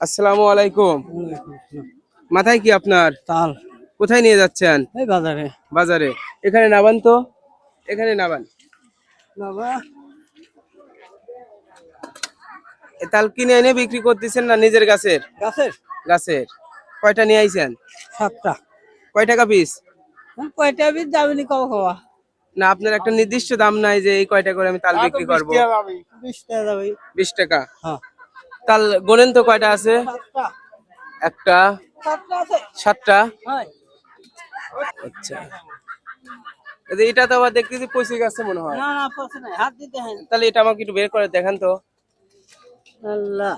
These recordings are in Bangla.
আসসালামু আলাইকুম। মাথায় কি আপনার? তাল। কোথায় নিয়ে যাচ্ছেন? এই বাজারে। বাজারে। এখানে নাবান তো? এখানে নাবান। বাবা। তাল কিনে এনে বিক্রি করতেছেন না নিজের গাছের? গাছের। গাছের। কয়টা নিয়ে আইছেন? সাতটা। কয় টাকা পিস? হ্যাঁ, কয়টা বিদ যাবেনি কব খাওয়া না আপনার একটা নির্দিষ্ট দাম নাই যে এই কয়টা করে আমি তাল বিক্রি করব। বিশ টাকা যাবে। বিশ টাকা? হ্যাঁ। তাল গোনেন তো কয়টা আছে? সাতটা। একটা? সাতটা আছে। সাতটা? হ্যাঁ। আচ্ছা। এটা তো আবার দেখতেছি পচে গেছে মনে হয়। না না পয়সা নাই। হাত দিতে হয়। তাহলে এটা আমাকে একটু বের করে দেখান তো। আল্লাহ।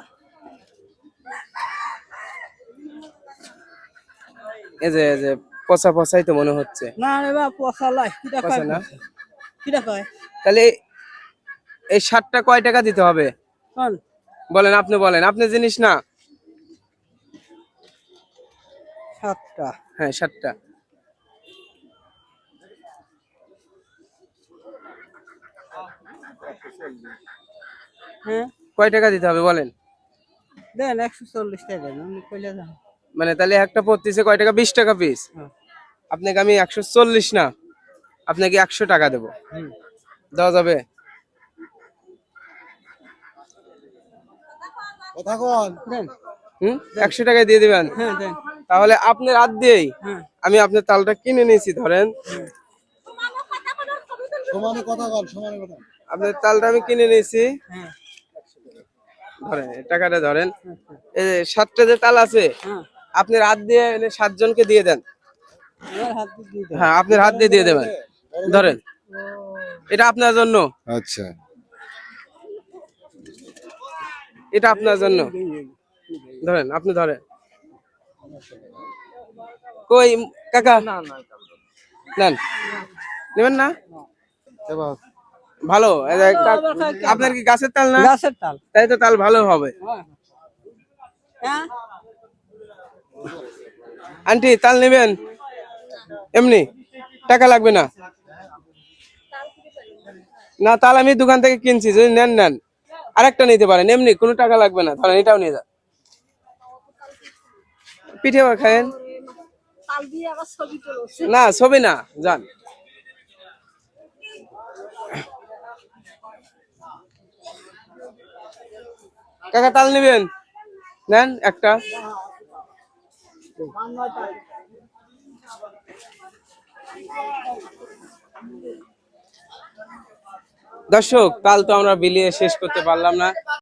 এই যে যে পচা পচাই তো মনে হচ্ছে। না রে বা পয়সা লাই। কিটা পচা কয় না? কিটা কয় তাহলে এই শার্টটা কয় টাকা দিতে হবে? বলেন আপনি বলেন আপনি জিনিস না? সাতটা। হ্যাঁ শার্টটা হ্যাঁ? কয় টাকা দিতে হবে বলেন? দেন একশো চল্লিশ টাকা দেন আমি কইলে যান মানে তাহলে একটা পড়তেছে কয় টাকা? বিশ টাকা পিস হ্যাঁ। আপনাকে আমি একশো চল্লিশ না আপনাকে একশো টাকা দেবো। দেওয়া যাবে? একশো টাকায় দিয়ে দিবেন? হ্যাঁ তাহলে আপনার হাত দিয়েই হ্যাঁ। আমি আপনার তালটা কিনে নিয়েছি ধরেন। আপনার তালটা আমি কিনে নিয়েছি। হ্যাঁ। ধরেন টাকাটা ধরেন। এই যে সাতটা যে তাল আছে আপনার হাত দিয়ে এনে সাতজনকে দিয়ে দেন। হ্যাঁ আপনার হাত দিয়ে দিয়ে দেবেন। ধরেন। এটা আপনার জন্য। আচ্ছা। এটা আপনার জন্য। ধরেন আপনি ধরেন। কই কাকা? নেন। নেবেন না? ভালো। আপনার কি গাছের তাল না? গাছের তাল। তাই তো তাল ভালো হবে। হ্যাঁ। আন্টি, তাল নেবেন? এমনি? টাকা লাগবে না? না, তাল আমি দোকান থেকে কিনছি, যদি নেন নেন। আরেকটা নিতে পারেন, এমনি, কোনো টাকা লাগবে না। ধরেন এটাও নিয়ে যান। পিঠে খায়েন? না, ছবি না, যান। কাকা, তাল নেবেন? নেন, একটা। দর্শক কাল তো আমরা বিলিয়ে শেষ করতে পারলাম না।